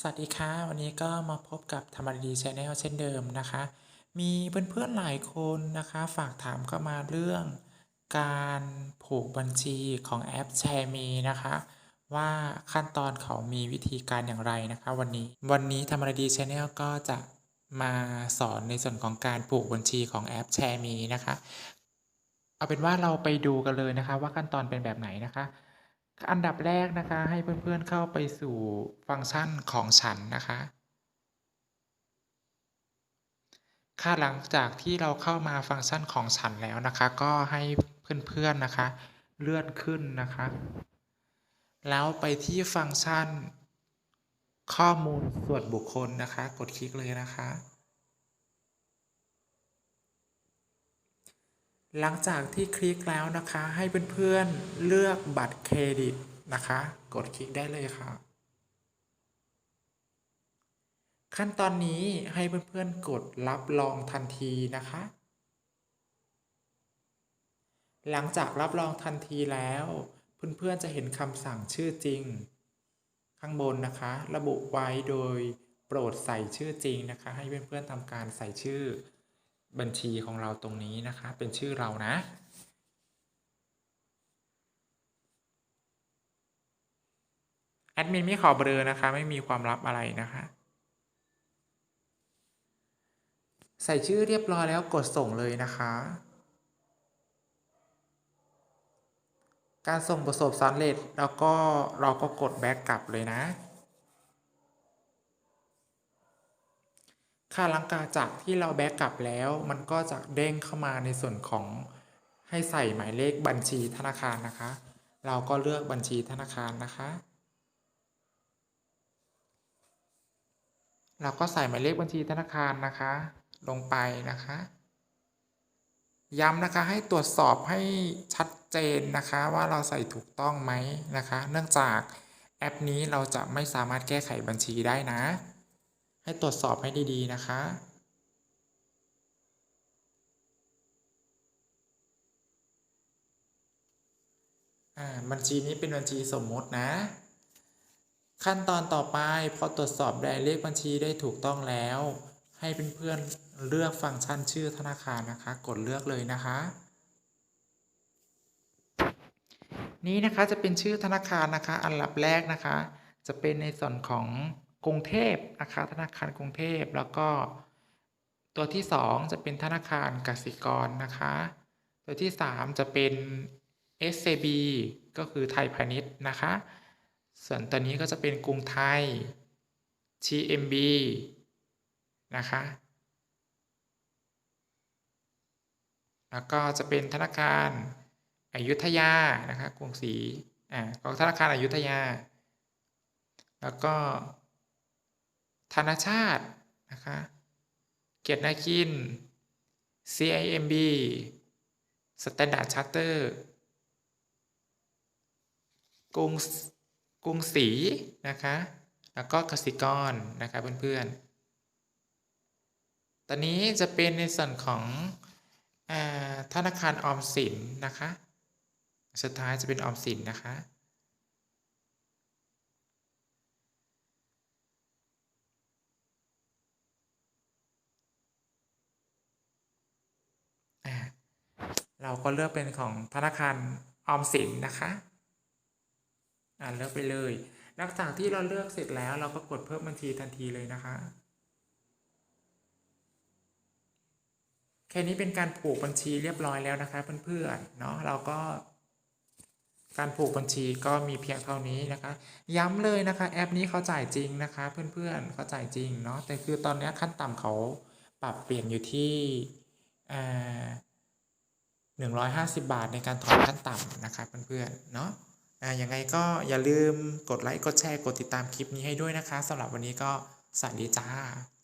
สวัสดีค่ะวันนี้ก็มาพบกับธรรมดีชาแนลเช่นเดิมนะคะ มีเพื่อนๆหลายคนนะคะฝากถามเข้ามาเรื่อง การผูกบัญชีของแอปแชร์มีนะคะ ว่าขั้นตอนเขามีวิธีการอย่างไรนะคะ วันนี้วันนี้ธรรมดีชาแนลก็จะมาสอนในส่วนของการผูกบัญชีของแอปแชร์มีนะคะ เอาเป็นว่าเราไปดูกันเลยนะคะ ว่าขั้นตอนเป็นแบบไหนนะคะ อันดับแรกนะคะ ให้เพื่อนๆเข้าไปสู่ฟังก์ชันของฉันนะคะค่ะหลังจากที่เราเข้ามาฟังก์ชันของฉันแล้วนะคะ ก็ให้เพื่อนๆนะคะ เลื่อนขึ้นนะคะ แล้วไปที่ฟังก์ชันข้อมูลส่วนบุคคลนะคะ กดคลิกเลยนะคะ หลังจากที่คลิกแล้วนะคะ ให้เพื่อนๆเลือกบัตรเครดิตนะคะ กดคลิกได้เลยค่ะ ขั้นตอนนี้ให้เพื่อนๆกดรับรองทันทีนะคะ หลังจากรับรองทันทีแล้ว เพื่อนๆจะเห็นคำสั่งชื่อจริง ข้างบนนะคะ ระบุไว้โดยโปรดใส่ชื่อจริงนะคะ ให้เพื่อนๆทำการใส่ชื่อ บัญชีของเราตรงนี้นะคะ เป็นชื่อเรานะ แอดมินไม่ขอเบลอนะคะ ไม่มีความลับอะไรนะคะ ใส่ชื่อเรียบร้อยแล้วกดส่งเลยนะคะ การส่งประสบสำเร็จแล้วก็เราก็กดแบ็กกลับเลยนะ ค่าหลังกาจากที่เราแบ็กกลับแล้ว มันก็จะเด้งเข้ามาในส่วนของให้ใส่หมายเลขบัญชีธนาคารนะคะ เราก็เลือกบัญชีธนาคารนะคะ เราก็ใส่หมายเลขบัญชีธนาคารนะคะ ลงไปนะคะ ย้ำนะคะให้ตรวจสอบให้ชัดเจนนะคะว่าเราใส่ถูกต้องไหมนะคะ เนื่องจากแอปนี้เราจะไม่สามารถแก้ไขบัญชีได้นะ ให้ตรวจสอบให้ดีๆนะคะบัญชีนี้เป็นบัญชีสมมตินะ ขั้นตอนต่อไปพอตรวจสอบได้เลขบัญชีได้ถูกต้องแล้ว ให้เพื่อนๆเลือกฟังก์ชันชื่อธนาคารนะคะ กดเลือกเลยนะคะ นี้นะคะจะเป็นชื่อธนาคารนะคะ อันดับแรกนะคะ จะเป็นในส่วนของ กรุงเทพนะคะธนาคารกรุงเทพแล้วก็ ตัวที่ 2 จะเป็นธนาคารกสิกรนะคะ ตัวที่ 3 จะเป็น SCB ก็คือไทยพาณิชย์นะคะ ส่วนตัวนี้ก็จะเป็นกรุงไทย TMB นะคะ แล้วก็จะเป็นธนาคารอายุทยา นะคะ กรุงศรี อ่าของธนาคารอายุทยา แล้วก็ ธนาชาตินะคะเกียรตินาคิน CIMB Standard Charter กรุงกรุงศรีนะคะ แล้วก็กสิกรนะคะเพื่อนๆ ตอนนี้จะเป็นในส่วนของอธนาคารออมสินนะคะ สุดท้ายจะเป็นออมสินนะคะ เราก็เลือกเป็นของธนาคารออมสินนะคะอ่าเลือกไปเลยหลังจากที่เราเลือกเสร็จแล้วเราก็กดเพิ่มบัญชีทันทีเลยนะคะแค่นี้เป็นการผูกบัญชีเรียบร้อยแล้วนะคะเพื่อนๆเนาะเราก็การผูกบัญชีก็มีเพียงเท่านี้นะคะ ย้ำเลยนะคะ แอปนี้เขาจ่ายจริงนะคะ เพื่อนๆเขาจ่ายจริงเนาะแต่คือตอนนี้ขั้นต่ำเขาปรับเปลี่ยนอยู่ที่หนึ่อยห้า สิบบาทในการถอนขั้นต่ำนะคะเพื่อนๆเนาะอ่ายังไงก็อย่าลืมกดไลค์กดแชร์กดติดตามคลิปนี้ให้ด้วยนะคะสำหรับวันนี้ก็สวัสดีจ้า